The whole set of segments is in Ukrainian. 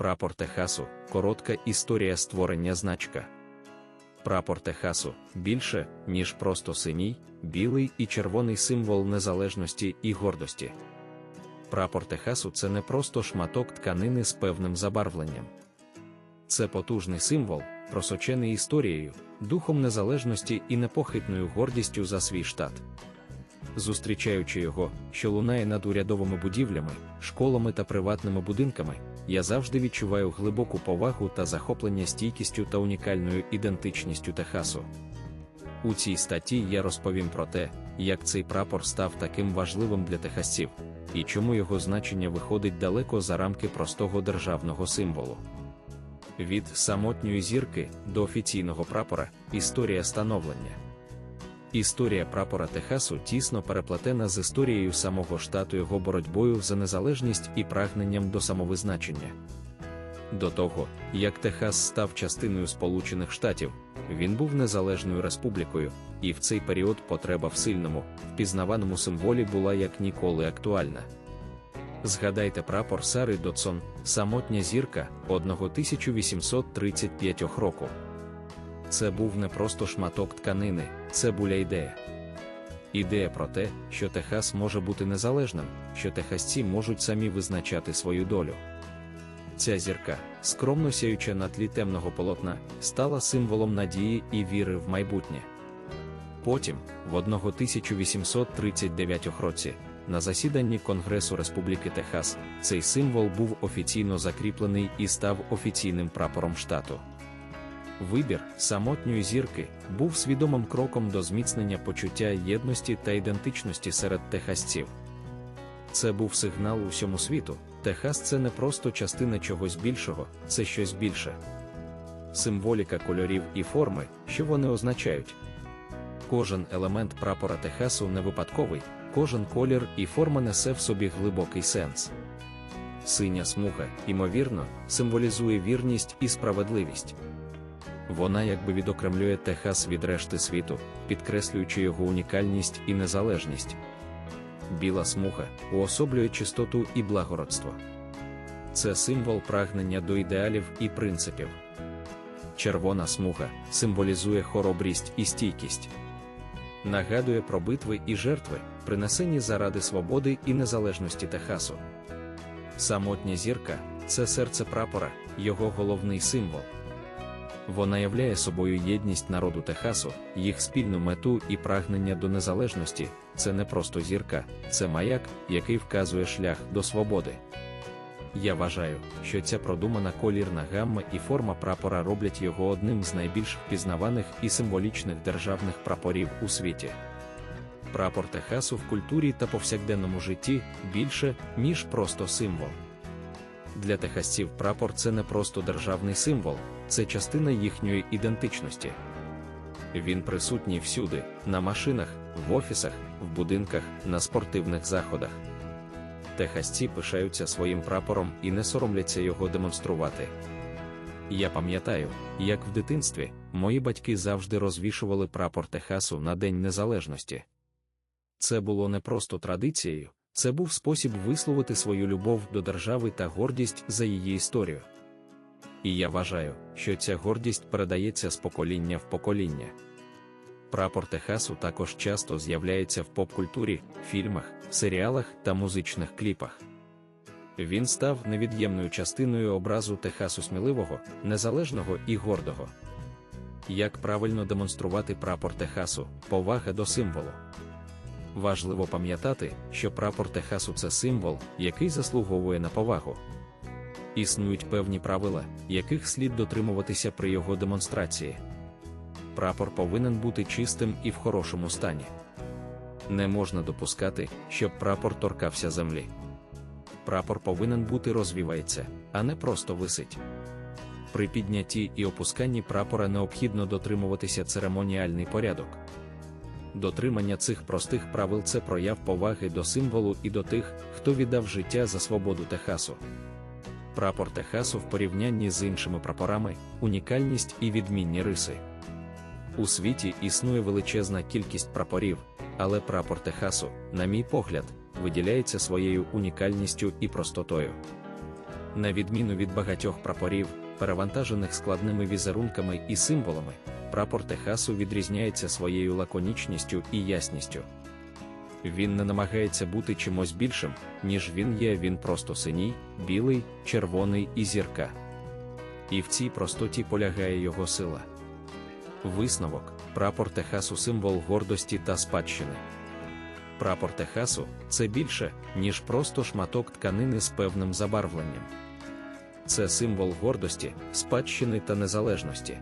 Прапор Техасу коротка історія створення значка. Прапор Техасу більше, ніж просто синій, білий і червоний символ незалежності і гордості. Прапор Техасу це не просто шматок тканини з певним забарвленням. Це потужний символ, просочений історією, духом незалежності і непохитною гордістю за свій штат. Зустрічаючи його, що лунає над урядовими будівлями, школами та приватними будинками, я завжди відчуваю глибоку повагу та захоплення стійкістю та унікальною ідентичністю Техасу. У цій статті я розповім про те, як цей прапор став таким важливим для техасців, і чому його значення виходить далеко за рамки простого державного символу. Від самотньої зірки до офіційного прапора історія становлення. Історія прапора Техасу тісно переплетена з історією самого штату його боротьбою за незалежність і прагненням до самовизначення. До того, як Техас став частиною Сполучених Штатів, він був незалежною республікою, і в цей період потреба в сильному, впізнаваному символі була як ніколи актуальна. Згадайте прапор Сари Дотсон, самотня зірка 1835 року. Це був не просто шматок тканини, це була ідея. Ідея про те, що Техас може бути незалежним, що техасці можуть самі визначати свою долю. Ця зірка, скромно сяюча на тлі темного полотна, стала символом надії і віри в майбутнє. Потім, в 1839 році, на засіданні Конгресу Республіки Техас, цей символ був офіційно закріплений і став офіційним прапором штату. Вибір самотньої зірки був свідомим кроком до зміцнення почуття єдності та ідентичності серед техасців. Це був сигнал усьому світу. Техас це не просто частина чогось більшого, це щось більше. Символіка кольорів і форми, що вони означають. Кожен елемент прапора Техасу не випадковий, кожен колір і форма несе в собі глибокий сенс. Синя смуга, ймовірно, символізує вірність і справедливість. Вона якби відокремлює Техас від решти світу, підкреслюючи його унікальність і незалежність. Біла смуга уособлює чистоту і благородство. Це символ прагнення до ідеалів і принципів. Червона смуга символізує хоробрість і стійкість. Нагадує про битви і жертви, принесені заради свободи і незалежності Техасу. Самотня зірка це серце прапора, його головний символ. Вона являє собою єдність народу Техасу, їх спільну мету і прагнення до незалежності. Це не просто зірка, це маяк, який вказує шлях до свободи. Я вважаю, що ця продумана колірна гамма і форма прапора роблять його одним з найбільш впізнаваних і символічних державних прапорів у світі. Прапор Техасу в культурі та повсякденному житті більше, ніж просто символ. Для техасців прапор це не просто державний символ, це частина їхньої ідентичності. Він присутній всюди, на машинах, в офісах, в будинках, на спортивних заходах. Техасці пишаються своїм прапором і не соромляться його демонструвати. Я пам'ятаю, як в дитинстві мої батьки завжди розвішували прапор Техасу на День Незалежності. Це було не просто традицією, це був спосіб висловити свою любов до держави та гордість за її історію. І я вважаю, що ця гордість передається з покоління в покоління. Прапор Техасу також часто з'являється в поп-культурі, фільмах, серіалах та музичних кліпах. Він став невід'ємною частиною образу Техасу сміливого, незалежного і гордого. Як правильно демонструвати прапор Техасу, повага до символу. Важливо пам'ятати, що прапор Техасу це символ, який заслуговує на повагу. Існують певні правила, яких слід дотримуватися при його демонстрації. Прапор повинен бути чистим і в хорошому стані. Не можна допускати, щоб прапор торкався землі. Прапор повинен бути розвівається, а не просто висить. При піднятті і опусканні прапора необхідно дотримуватися церемоніальний порядок. Дотримання цих простих правил це прояв поваги до символу і до тих, хто віддав життя за свободу Техасу. Прапор Техасу в порівнянні з іншими прапорами, унікальність і відмінні риси. У світі існує величезна кількість прапорів, але прапор Техасу, на мій погляд, виділяється своєю унікальністю і простотою. На відміну від багатьох прапорів, перевантажених складними візерунками і символами, прапор Техасу відрізняється своєю лаконічністю і ясністю. Він не намагається бути чимось більшим, ніж він є, він просто синій, білий, червоний і зірка. І в цій простоті полягає його сила. Висновок прапор Техасу символ гордості та спадщини. Прапор Техасу це більше, ніж просто шматок тканини з певним забарвленням. Це символ гордості, спадщини та незалежності.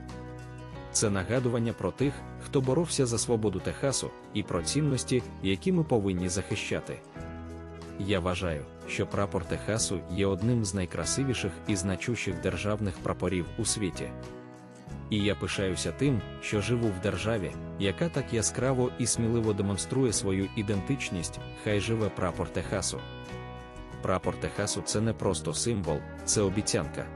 Це нагадування про тих, хто боровся за свободу Техасу, і про цінності, які ми повинні захищати. Я вважаю, що прапор Техасу є одним з найкрасивіших і значущих державних прапорів у світі. І я пишаюся тим, що живу в державі, яка так яскраво і сміливо демонструє свою ідентичність, хай живе прапор Техасу. Прапор Техасу це не просто символ, це обіцянка,